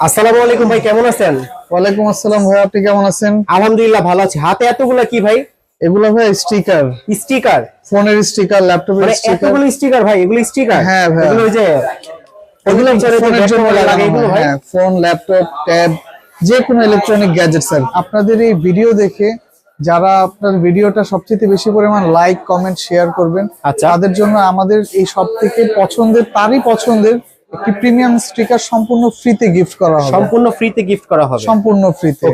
আসসালামু আলাইকুম ভাই কেমন আছেন? ওয়ালাইকুম আসসালাম ভাই আপনি কেমন আছেন? আলহামদুলিল্লাহ ভালো আছি। হাতে এতগুলো কি ভাই? এগুলো ভাই স্টিকার। স্টিকার? ফোনের স্টিকার ল্যাপটপের মানে স্টিকার। এতগুলো স্টিকার ভাই এগুলো স্টিকার? হ্যাঁ, ভাই। এগুলো ওই যে এগুলো হ্যাঁ। ফোন ল্যাপটপ ট্যাব যে কোনো ইলেকট্রনিক গ্যাজেট স্যার আপনাদের এই ভিডিও দেখে যারা আপনার ভিডিওটা সবচেয়ে বেশি পরিমাণ লাইক কমেন্ট শেয়ার করবেন আচ্ছা। তাদের জন্য আমাদের এই সব থেকে পছন্দের তারই পছন্দের একটি প্রিমিয়াম স্টিকার সম্পূর্ণ ফ্রিতে গিফট করা হবে। সম্পূর্ণ ফ্রিতে গিফট করা হবে। সম্পূর্ণ ফ্রিতে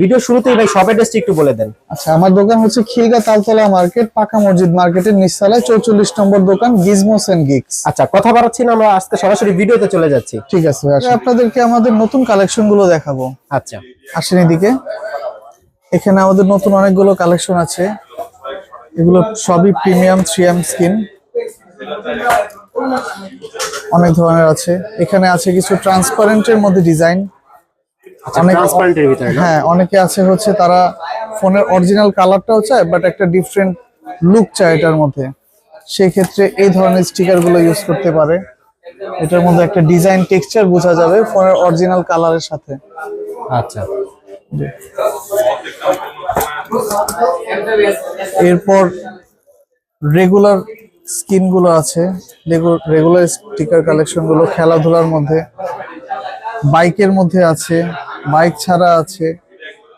ভিডিও শুরুতেই ভাই শপ অ্যাড্রেসটি একটু বলে দেন। আচ্ছা আমার দোকান হচ্ছে খিলগা তালতলা মার্কেট পাকা মসজিদ মার্কেটের নিচতলায় চৌচল্লিশ নম্বর দোকান গিজমোস এন্ড গিক্স আচ্ছা কথা বাড়াচ্ছি না আমরা আজকে সরাসরি ভিডিওতে চলে যাচ্ছি। ঠিক আছে। আপনাদেরকে আমাদের নতুন কালেকশনগুলো দেখাবো। আচ্ছা। আসেন এদিকে। এখানে আমাদের নতুন অনেকগুলো কালেকশন আছে। এগুলো সবই প্রিমিয়াম থ্রি এম স্কিন। অনেক ধরনের আছে। এখানে আছে কিছু ট্রান্সপারেন্টের মধ্যে ডিজাইন অনেক ট্রান্সপারেন্টের ভিতরে না? হ্যাঁ অনেকে আছে হচ্ছে তারা ফোনের অরিজিনাল কালারটাও চায় বাট একটা ডিফারেন্ট লুক চায় এটার মধ্যে। সেই ক্ষেত্রে এই ধরনের স্টিকারগুলো ইউজ করতে পারে। এটার মধ্যে একটা ডিজাইন টেক্সচার বোঝা যাবে ফোনের অরিজিনাল কালারের সাথে। আচ্ছা। এরপর রেগুলার স্কিনগুলো আছে। রেগুলার স্টিকার কালেকশনগুলো খেলাধুলার মধ্যে। বাইকের মধ্যে আছে। বাইক ছাড়া আছে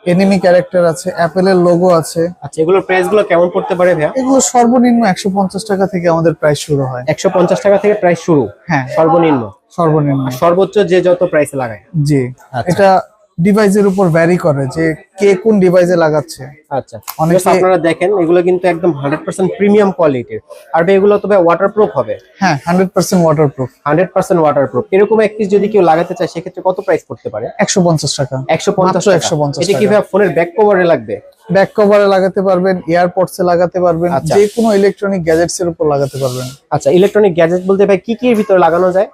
এনিমি ক্যারেক্টার আছে অ্যাপেলের লোগো আছে। আচ্ছা এগুলোর প্রাইসগুলো কেমন পড়তে পারে ভাইয়া? এগুলো সর্বনিম্ন একশো পঞ্চাশ টাকা থেকে আমাদের প্রাইস শুরু হয়। একশো পঞ্চাশ টাকা থেকে প্রাইস শুরু? হ্যাঁ। সর্বনিম্ন? সর্বনিম্ন। সর্বোচ্চ যে যত প্রাইস লাগায়। জি। আচ্ছা। এটা ডিভাইসের উপর ভ্যারি করে যে কে কোন ডিভাইসে লাগাচ্ছে। আচ্ছা অনেকে- আপনারা দেখেন এগুলো কিন্তু একদম হান্ড্রেড পার্সেন্ট প্রিমিয়াম কোয়ালিটির আর এগুলো তো ভাই ওয়াটারপ্রুফ হবে। হ্যাঁ hundred percent waterproof hundred percent waterproof এরকম এক পিস যদি কেউ লাগাতে চায় সেক্ষেত্রে কত প্রাইস পড়তে পারে? একশো পঞ্চাশ টাকা। একশো পঞ্চাশ মাত্র 150 এটা কি ভাই ফোনের ব্যাক কভারে লাগবে? ব্যাক কভারে লাগাতে পারবেন এয়ারপডস লাগাতে পারবেন। যে কোনো ইলেকট্রনিক গ্যাজেটস এর উপর লাগাতে পারবেন। আচ্ছা ইলেকট্রনিক গ্যাজেট বলতে ভাই কি কি এর ভিতরে লাগানো যায়?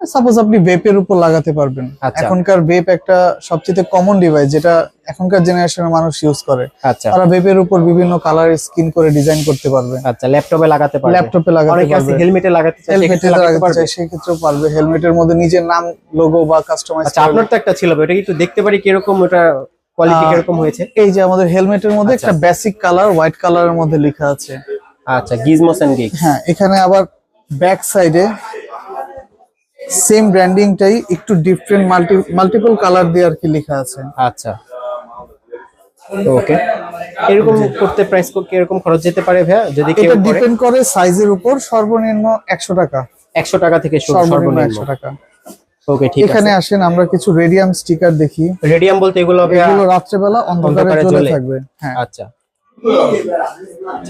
সাপোজ আপনি ভেপের উপর লাগাতে পারবেন। আচ্ছা। এখনকার ভেপ একটা সবচেয়ে কমন ডিভাইস যেটা এখনকার জেনারেশনের মানুষ ইউজ করে। আচ্ছা। তারা ভেপের উপর বিভিন্ন কালার স্কিন করে ডিজাইন করতে পারবে। আচ্ছা ল্যাপটপে লাগাতে পারবে। ল্যাপটপে লাগাতে পারবে। হেলমেটে লাগাতে চায় হেলমেটে লাগাতে পারবে। চাই সেই ক্ষেত্রেও পারবে হেলমেটের মধ্যে নিজের নাম লোগো বা কাস্টমাইজ আচ্ছা আপনার তো একটা ছিল ভাই, ওটা কি একটু দেখতে পারি কীরকম ওটা কোয়ালিটি আহ, কীরকম হয়েছে? এই যে আমাদের হেলমেটের মধ্যে আচ্ছা। একটা বেসিক কালার হোয়াইট কালারের মধ্যে লেখা আছে। আচ্ছা গিজমোস এন্ড গিগ হ্যাঁ এখানে আবার ব্যাক সাইডে সেম ব্র্যান্ডিংটাই একটু ডিফারেন্ট মাল্টি মাল্টিপল কালার দিয়ে আর কি লেখা আছে। আচ্ছা। ওকে এরকম করতে প্রাইস কীরকম খরচ যেতে পারে ভাইয়া? যদি কেউ এটা ডিপেন্ড করে সাইজের উপর সর্বনিম্ন একশো টাকা। একশো টাকা থেকে শুরু সর্বনিম্ন সর্বনিম্ন। একশো টাকা। ওকে ঠিক আছে। এখানে আসেন আমরা কিছু রেডিয়াম স্টিকার দেখি। রেডিয়াম বলতে এগুলো ভাইয়া এগুলো রাত্রেবেলা অন্ধকারে অন্ধকারে জ্বলে। থাকবে। হ্যাঁ। আচ্ছা।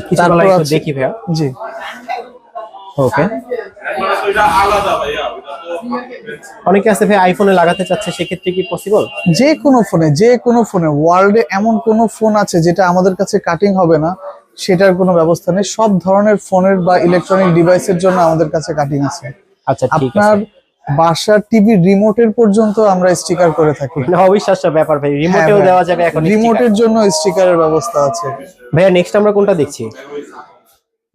কিছু দেখি ভাইয়া। জি। ওকে অনেকে আছে ভাই আইফোনে লাগাতে চাচ্ছে সেক্ষেত্রে কি পসিবল যে কোনো ফোনে যে কোনো ফোনে ওয়ার্ল্ডে এমন কোনো ফোন আছে যেটা আমাদের কাছে কাটিং হবে না সেটার কোনো ব্যবস্থা নেই। সব ধরনের ফোনের বা ইলেকট্রনিক ডিভাইসের জন্য আমাদের কাছে কাটিং আছে। আচ্ছা আপনার বাসার টিভি রিমোটের পর্যন্ত আমরা স্টিকার করে থাকি। অবিশ্বাস্য ব্যাপার ভাই রিমোটেও দেওয়া যাবে এখন রিমোটের জন্য স্টিকারের ব্যবস্থা আছে। ভাইয়া নেক্সট আমরা কোনটা দেখছি?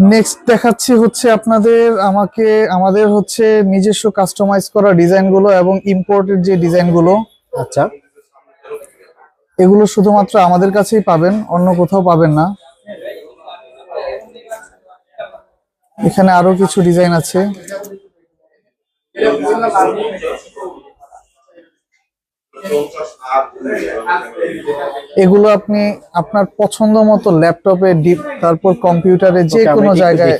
নেক্সট দেখাচ্ছি হচ্ছে আপনাদের আমাকে আমাদের হচ্ছে নিজস্ব কাস্টমাইজ করা ডিজাইনগুলো এবং ইম্পোর্টেড যে ডিজাইনগুলো আচ্ছা। এগুলো শুধুমাত্র আমাদের কাছেই পাবেন অন্য কোথাও পাবেন না। এখানে আরও কিছু ডিজাইন আছে। এগুলো আপনি আপনার পছন্দ মতো ল্যাপটপে ডিপ তারপর কম্পিউটারে যে কোনো জায়গায়।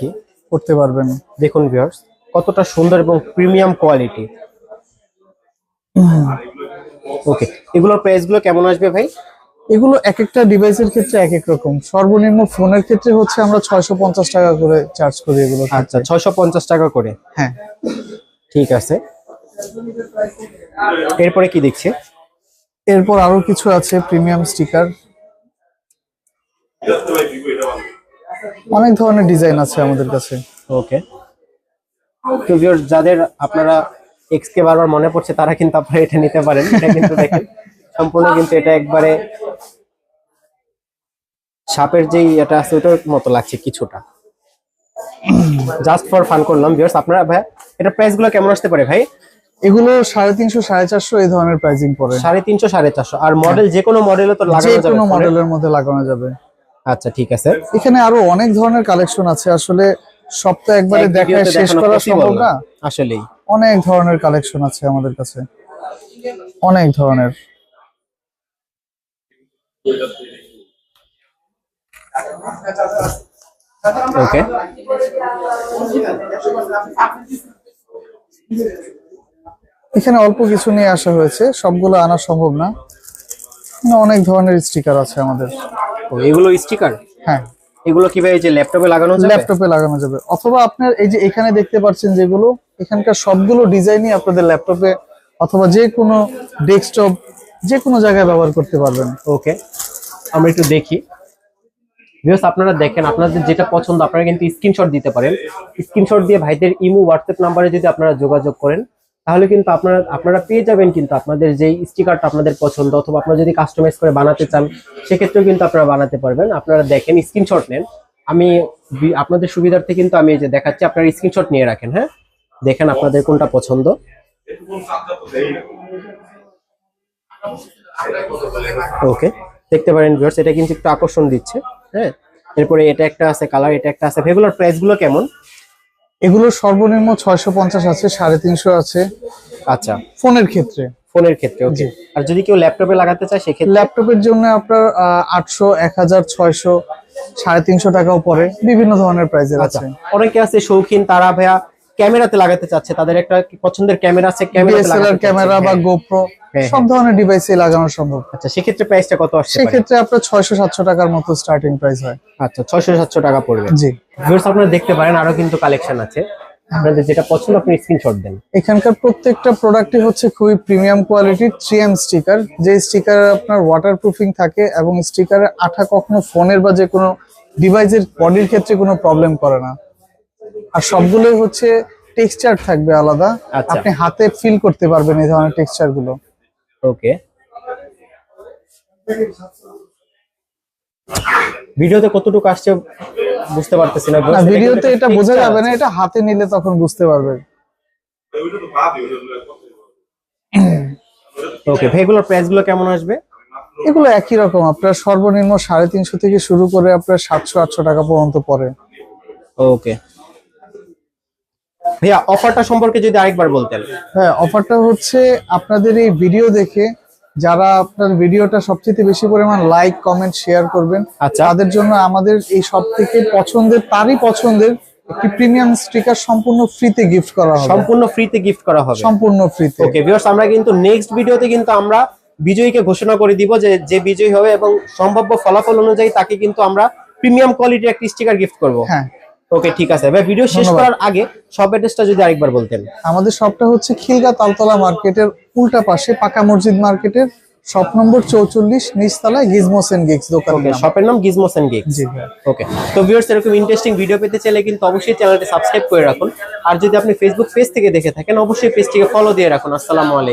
করতে পারবেন। দেখুন ভিউয়ার্স কতটা সুন্দর এবং প্রিমিয়াম কোয়ালিটি ওকে এগুলোর প্রাইসগুলো কেমন আসবে ভাই? এগুলো এক একটা ডিভাইসের ক্ষেত্রে এক এক রকম। সর্বনিম্ন ফোনের ক্ষেত্রে হচ্ছে আমরা ছয়শো পঞ্চাশ টাকা করে চার্জ করি এগুলো আচ্ছা ছয়শো পঞ্চাশ টাকা করে? হ্যাঁ। ঠিক আছে। এরপরে কি দেখছি? এরপর আরও কিছু আছে প্রিমিয়াম স্টিকার অনেক ধরনের ডিজাইন আছে আমাদের কাছে। ওকে তো যাদের আপনারা এক্স কে বারবার মনে পড়ছে, তারা কিন্তু আপনারা এটা নিতে পারেন। এটা কিন্তু দেখেন, সম্পূর্ণ কিন্তু এটা একবারে সাপের যেই এটা আছে, ওটার মতো লাগছে কিছুটা। জাস্ট ফর ফান করলাম ভিউয়ার্স আপনারা ভাই এটা প্রাইসগুলো কেমন আসতে পারে ভাই? এগুলো সাড়ে তিনশো সাড়ে চারশো এই ধরনের প্রাইসিং পড়ে। সাড়ে তিনশো সাড়ে চারশো। আর মডেল যে কোনো মডেলে তো যে লাগানো যাবে কোনো মডেলের মধ্যে লাগানো যাবে। আচ্ছা ঠিক আছে। এখানে আরও অনেক ধরনের কালেকশন আছে। আসলে সপ্তাহে একবারে এক দেখায় শেষ করা সম্ভব না। আসলেই। অনেক ধরনের কালেকশন আছে আমাদের কাছে। অনেক ধরনের। ওকে এখানে অল্প কিছু নিয়ে আসা হয়েছে। সবগুলো আনা সম্ভব না। অনেক ধরনের স্টিকার আছে আমাদের। ও এগুলো স্টিকার? হ্যাঁ। এগুলো কীভাবে যে ল্যাপটপে লাগানো যাবে? ল্যাপটপে লাগানো যাবে। অথবা আপনার এই যে এখানে দেখতে পাচ্ছেন যেগুলো এখানকার সবগুলো ডিজাইনই আপনাদের ল্যাপটপে অথবা যে কোনো ডেস্কটপ যে কোনো জায়গায় ব্যবহার করতে পারবেন। ওকে। আমরা একটু দেখি। ভিউস আপনারা দেখেন আপনাদের যেটা পছন্দ আপনারা কিন্তু স্ক্রিনশট দিতে পারেন। স্ক্রিনশট দিয়ে ভাইদের ইমো হোয়াটসঅ্যাপ নাম্বারে যদি আপনারা যোগাযোগ করেন তাহলে কিন্তু আপনারা আপনারা পেয়ে যাবেন কিন্তু আপনাদের যেই স্টিকারটা আপনাদের পছন্দ অথবা আপনারা যদি কাস্টমাইজ করে বানাতে চান, সেক্ষেত্রেও কিন্তু আপনারা বানাতে পারবেন। আপনারা দেখেন স্ক্রিনশট নেন। আমি আপনাদের সুবিধার্থে কিন্তু আমি এই যে দেখাচ্ছি, আপনারা স্ক্রিনশট নিয়ে রাখেন হ্যাঁ? দেখেন আপনাদের কোনটা পছন্দ। ওকে, দেখতে পারেন ভিউয়ার্স এটা কিন্তু একটু আকর্ষণ দিচ্ছে হ্যাঁ? এরপরে এটা একটা আছে কালার এটা একটা আছে, এগুলোর প্রাইসগুলো কেমন? এগুলো সর্বনিম্ন ছয়শো পঞ্চাশ আছে সাড়ে তিনশো আছে। আচ্ছা। ফোনের ক্ষেত্রে। ফোনের ক্ষেত্রে ওকে আর যদি কেউ ল্যাপটপে লাগাতে চায় সেক্ষেত্রে? ল্যাপটপের জন্য আপনার আটশো এক হাজার ছয়শো সাড়ে তিনশো টাকাও পড়ে। বিভিন্ন ধরনের প্রাইজের আচ্ছা। আছে। অনেকে আছে শৌখিন তারা ভাইয়া ক্যামেরাতে লাগাতে চাচ্ছে তাদের একটা পছন্দের ক্যামেরা আছে ডিএসএলআর ক্যামেরা বা গোপ্রো হ্যাঁ, সব ধরনের ডিভাইসে লাগানো সম্ভব। আচ্ছা সেক্ষেত্রে প্রাইসটা কত আসছে সেক্ষেত্রে আপনার ছয়শো সাতশো টাকার মতো স্টার্টিং প্রাইস হয়। আচ্ছা ছয়শো সাতশো টাকা পড়বে। জি। আপনারা দেখতে পারেন আরও কিন্তু কালেকশন আছে। আপনাদের যেটা পছন্দ আপনি স্ক্রিনশট দেন। এখানকার প্রত্যেকটা প্রোডাক্টই হচ্ছে খুবই প্রিমিয়াম কোয়ালিটির থ্রি এম স্টিকার যে স্টিকার আপনার ওয়াটার প্রুফিং থাকে এবং স্টিকারের আঠা কখনো ফোনের বা যে কোনো ডিভাইসের বডির ক্ষেত্রে কোনো প্রবলেম করে না। আর সবগুলোই হচ্ছে টেক্সচার থাকবে আলাদা। আচ্ছা। আপনি হাতে ফিল করতে পারবেন এই ধরনের টেক্সচারগুলো। ওকে। ভিডিওতে কতটুকু আসছে বুঝতে পারতেছি না ভিডিওতে এটা বোঝা যাবে না এটা হাতে নিলে তখন বুঝতে পারবেন। ওকে ভেগুলোর প্রাইসগুলো কেমন আসবে? এগুলো একই রকম আপনার সর্বনিম্ন সাড়ে তিনশো থেকে শুরু করে আপনার সাতশো আটশো টাকা পর্যন্ত পড়ে। ওকে। ভাইয়া অফারটা সম্পর্কে যদি আরেকবার বলতেন। হ্যাঁ অফারটা হচ্ছে আপনাদের এই ভিডিও দেখে যারা আপনার ভিডিওটা সবচেয়ে বেশি পরিমাণ লাইক কমেন্ট শেয়ার করবেন আচ্ছা। তাদের জন্য আমাদের এই সব থেকে পছন্দের তারই পছন্দের একটি প্রিমিয়াম স্টিকার সম্পূর্ণ ফ্রিতে গিফট করা হবে। সম্পূর্ণ ফ্রিতে গিফট করা হবে। সম্পূর্ণ ফ্রিতে ওকে ভিউয়ার্স আমরা কিন্তু নেক্সট ভিডিওতে কিন্তু আমরা বিজয়ীকে ঘোষণা করে দিব যে যে বিজয়ী হবে এবং সম্ভাব্য ফলাফল অনুযায়ী তাকে কিন্তু আমরা প্রিমিয়াম কোয়ালিটির একটি স্টিকার গিফট করব। হ্যাঁ। ওকে ঠিক আছে। ভাই ভিডিও শেষ করার আগে সব অ্যাড্রেসটা যদি আরেকবার বলতেন। আমাদের শপটা হচ্ছে খিলগা তালতলা মার্কেটের উল্টা পাশে পাকা মসজিদ মার্কেটের শপ নম্বর চৌচল্লিশ নিচতলায় গিজমোস এন্ড গিক্স দোকান শপের নাম। গিজমোস এন্ড গিগস জি ওকে তো ভিউয়ার্স এরকম ইন্টারেস্টিং ভিডিও পেতে চাইলে কিন্তু অবশ্যই চ্যানেলটি সাবস্ক্রাইব করে রাখুন। আর যদি আপনি ফেসবুক পেজ থেকে দেখে থাকেন অবশ্যই পেজটিকে ফলো দিয়ে রাখুন। আসসালামু আলাইকুম।